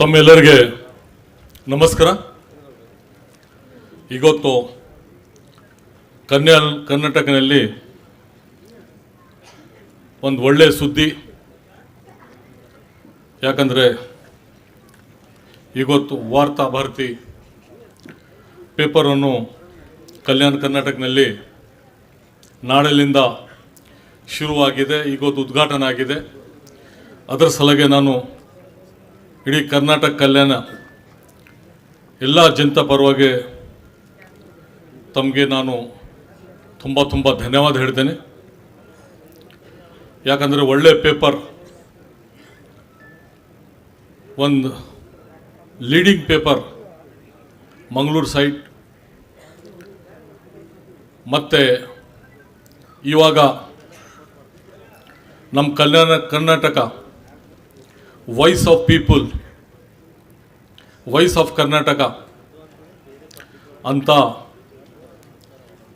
ತಮ್ಮೆಲ್ಲರಿಗೆ ನಮಸ್ಕಾರ. ಇವತ್ತು ಕನ್ಯಾ ಕರ್ನಾಟಕನಲ್ಲಿ ಒಂದು ಒಳ್ಳೆಯ ಸುದ್ದಿ. ಯಾಕಂದರೆ ಇವತ್ತು ವಾರ್ತಾ ಭಾರತಿ ಪೇಪರನ್ನು ಕಲ್ಯಾಣ ಕರ್ನಾಟಕನಲ್ಲಿ ನಾಳೆಲಿಂದ ಶುರುವಾಗಿದೆ ಇವತ್ತು ಉದ್ಘಾಟನೆ ಆಗಿದೆ. ಅದರ ಸಲಗೆ ನಾನು ಇಡೀ ಕರ್ನಾಟಕ ಕಲ್ಯಾಣ ಎಲ್ಲ ಜನತಾ ಪರವಾಗಿ ತಮಗೆ ನಾನು ತುಂಬ ತುಂಬ ಧನ್ಯವಾದ ಹೇಳ್ತೇನೆ. ಯಾಕಂದರೆ ಒಳ್ಳೆ ಪೇಪರ್, ಒಂದು ಲೀಡಿಂಗ್ ಪೇಪರ್ ಮಂಗಳೂರು ಸೈಟ್. ಮತ್ತು ಇವಾಗ ನಮ್ಮ Kalyana Karnataka voice of people voice of Karnataka ಅಂತ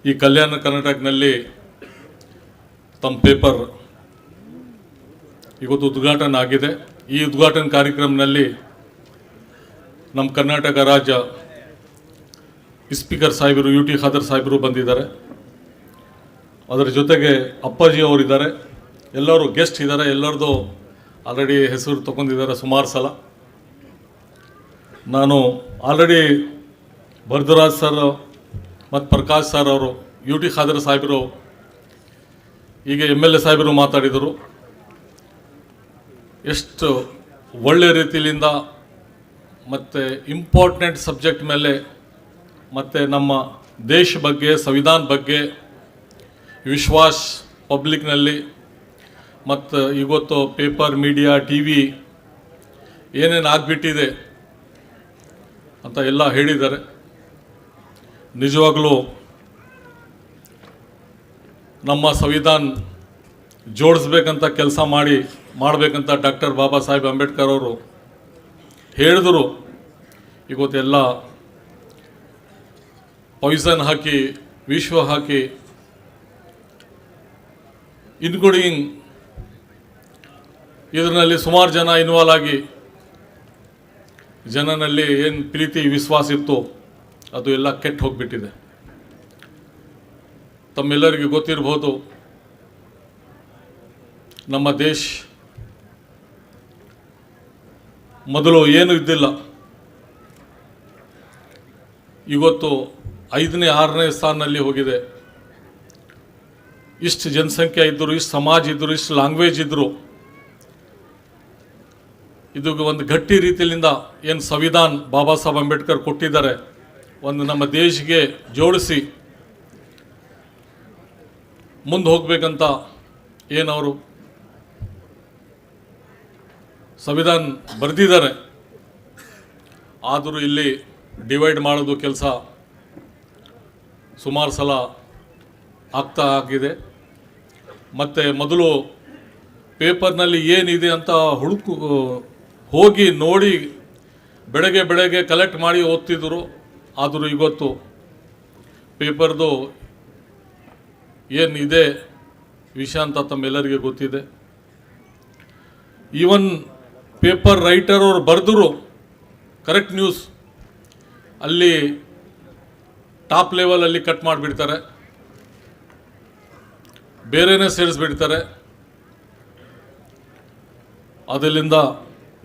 ಈ ಕಲ್ಯಾಣ ಕರ್ನಾಟಕನಲ್ಲಿ ತಮ್ಮ ಪೇಪರ್ ಇವತ್ತು ಉದ್ಘಾಟನೆ ಆಗಿದೆ. ಈ ಉದ್ಘಾಟನೆ ಕಾರ್ಯಕ್ರಮದಲ್ಲಿ ನಮ್ಮ ಕರ್ನಾಟಕ ರಾಜ್ಯ ಸ್ಪೀಕರ್ ಸಾಹೇಬರು ಯು ಟಿ ಖಾದರ್ ಸಾಹೇಬರು ಬಂದಿದ್ದಾರೆ. ಅದರ ಜೊತೆಗೆ ಅಪ್ಪಾಜಿ ಅವರಿದ್ದಾರೆ. ಎಲ್ಲರೂ ಗೆಸ್ಟ್ ಇದ್ದಾರೆ. ಎಲ್ಲರದು ಆಲ್ರೆಡಿ ಹೆಸರು ತಗೊಂಡಿದ್ದಾರೆ ಸುಮಾರು ಸಲ. ನಾನು ಆಲ್ರೆಡಿ ಭರದರಾಜ್ ಸರ್ ಮತ್ತು ಪ್ರಕಾಶ್ ಸರ್ ಅವರು ಯು ಟಿ ಖಾದರ್ ಸಾಹೇಬರು ಈಗ ಎಂ ಎಲ್ ಎ ಸಾಹೇಬರು ಮಾತಾಡಿದರು. ಎಷ್ಟು ಒಳ್ಳೆ ರೀತಿಯಿಂದ ಮತ್ತು ಇಂಪಾರ್ಟೆಂಟ್ ಸಬ್ಜೆಕ್ಟ್ ಮೇಲೆ ಮತ್ತು ನಮ್ಮ ದೇಶ ಬಗ್ಗೆ, ಸಂವಿಧಾನ ಬಗ್ಗೆ ವಿಶ್ವಾಸ ಪಬ್ಲಿಕ್ನಲ್ಲಿ ಮತ್ತು ಇವತ್ತು ಪೇಪರ್ ಮೀಡಿಯಾ ಟಿ ವಿ ಏನೇನು ಆಗಿಬಿಟ್ಟಿದೆ. ಅಂತ ಎಲ್ಲ ಹೇಳಿದ್ದಾರೆ. ನಿಜವಾಗಲೂ ನಮ್ಮ ಸಂವಿಧಾನ ಜೋಡಿಸ್ಬೇಕಂತ ಕೆಲಸ ಮಾಡಿ, ಮಾಡಬೇಕಂತ ಡಾಕ್ಟರ್ ಬಾಬಾ ಸಾಹೇಬ್ ಅಂಬೇಡ್ಕರ್ ಅವರು ಹೇಳಿದರು. ಇವತ್ತೆಲ್ಲ ಪಾಯ್ಸನ್ ಹಾಕಿ, ವಿಶ್ವ ಹಾಕಿ ಇನ್ಕ್ಲೂಡಿಂಗ್ ಇದರಲ್ಲಿ ಸುಮಾರು ಜನ ಇನ್ವಾಲ್ವ್ ಆಗಿ ಜನನಲ್ಲಿ ಏನು ಪ್ರೀತಿ, ವಿಶ್ವಾಸ ಇತ್ತು ಅದು ಎಲ್ಲ ಕೆಟ್ಟು ಹೋಗಿಬಿಟ್ಟಿದೆ. ತಮ್ಮೆಲ್ಲರಿಗೂ ಗೊತ್ತಿರ್ಬೋದು, ನಮ್ಮ ದೇಶ ಮೊದಲು ಏನು ಇದ್ದಿಲ್ಲ. ಇವತ್ತು ಐದನೇ, ಆರನೇ ಸ್ಥಾನದಲ್ಲಿ ಹೋಗಿದೆ. ಇಷ್ಟು ಜನಸಂಖ್ಯೆ ಇದ್ದರು ಇಷ್ಟು ಸಮಾಜ ಇದ್ದರು ಇಷ್ಟು ಲ್ಯಾಂಗ್ವೇಜ್ ಇದ್ದರು ಇದು ಒಂದು ಗಟ್ಟಿ ರೀತಿಯಿಂದ ಏನು ಸಂವಿಧಾನ ಬಾಬಾ ಸಾಹೇಬ್ ಅಂಬೇಡ್ಕರ್ ಕೊಟ್ಟಿದ್ದಾರೆ, ಒಂದು ನಮ್ಮ ದೇಶಕ್ಕೆ ಜೋಡಿಸಿ ಮುಂದೆ ಹೋಗಬೇಕಂತ ಏನವರು ಸಂವಿಧಾನ ಬರೆದಿದ್ದಾರೆ, ಆದರೂ ಇಲ್ಲಿ ಡಿವೈಡ್ ಮಾಡೋದು ಕೆಲಸ ಸುಮಾರು ಸಲ ಆಗ್ತಾ ಆಗಿದೆ. ಮತ್ತು ಮೊದಲು ಪೇಪರ್ನಲ್ಲಿ ಏನಿದೆ ಅಂತ ಹುಡುಕು ಹೋಗಿ ನೋಡಿ ಬೆಳಗ್ಗೆ ಬೆಳಗ್ಗೆ ಕಲೆಕ್ಟ್ ಮಾಡಿ ಓದ್ತಿದ್ರು. ಆದರೂ ಇವತ್ತು ಪೇಪರ್ದು ಏನಿದೆ ವಿಷಯ ಅಂತ ತಮ್ಮೆಲ್ಲರಿಗೆ ಗೊತ್ತಿದೆ. ಈವನ್ ಪೇಪರ್ ರೈಟರ್ ಅವರು ಬರೆದ್ರು. ಕರೆಕ್ಟ್ ನ್ಯೂಸ್ ಅಲ್ಲಿ ಟಾಪ್ ಲೆವೆಲಲ್ಲಿ ಕಟ್ ಮಾಡಿಬಿಡ್ತಾರೆ. ಬೇರೆನೇ ಸೇರಿಸ್ಬಿಡ್ತಾರೆ. ಅದರಿಂದ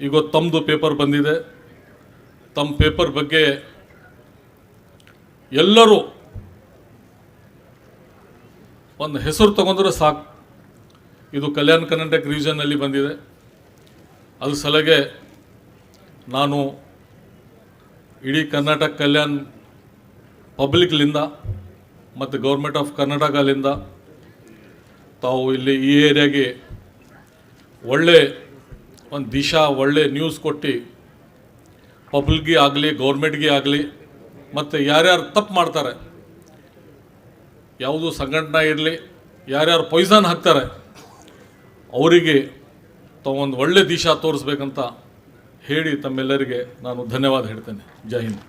ಈಗ ತಮ್ಮದು ಪೇಪರ್ ಬಂದಿದೆ. ತಮ್ಮ ಪೇಪರ್ ಬಗ್ಗೆ ಎಲ್ಲರೂ ಒಂದು ಹೆಸರು ತಗೊಂಡ್ರೆ ಸಾಕು. ಇದು ಕಲ್ಯಾಣ ಕರ್ನಾಟಕ ರೀಜನ್ನಲ್ಲಿ ಬಂದಿದೆ. ಅದು ಸಲಗೆ ನಾನು ಇಡೀ ಕರ್ನಾಟಕ ಕಲ್ಯಾಣ ಪಬ್ಲಿಕ್ಲಿಂದ ಮತ್ತು ಗೌರ್ಮೆಂಟ್ ಆಫ್ ಕರ್ನಾಟಕಲಿಂದ ತಾವು ಇಲ್ಲಿ ಈ ಏರಿಯಾಗೆ ಒಳ್ಳೆ ಒಂದು ದಿಶಾ ಒಳ್ಳೆ ನ್ಯೂಸ್ ಕೊಟ್ಟು ಪಬ್ಲಿಕ್ಗೆ ಆಗಲಿ ಗೌರ್ಮೆಂಟ್ಗೆ ಆಗಲಿ, ಮತ್ತು ಯಾರ್ಯಾರು ತಪ್ಪು ಮಾಡ್ತಾರೆ, ಯಾವುದು ಸಂಘಟನೆ ಇರಲಿ, ಯಾರ್ಯಾರು ಪಾಯ್ಸನ್ ಹಾಕ್ತಾರೆ, ಅವರಿಗೆ ತಾವೊಂದು ಒಳ್ಳೆ ದಿಶಾ ತೋರಿಸ್ಬೇಕಂತ ಹೇಳಿ ತಮ್ಮೆಲ್ಲರಿಗೆ ನಾನು ಧನ್ಯವಾದ ಹೇಳ್ತೇನೆ. ಜೈ ಹಿಂದ್.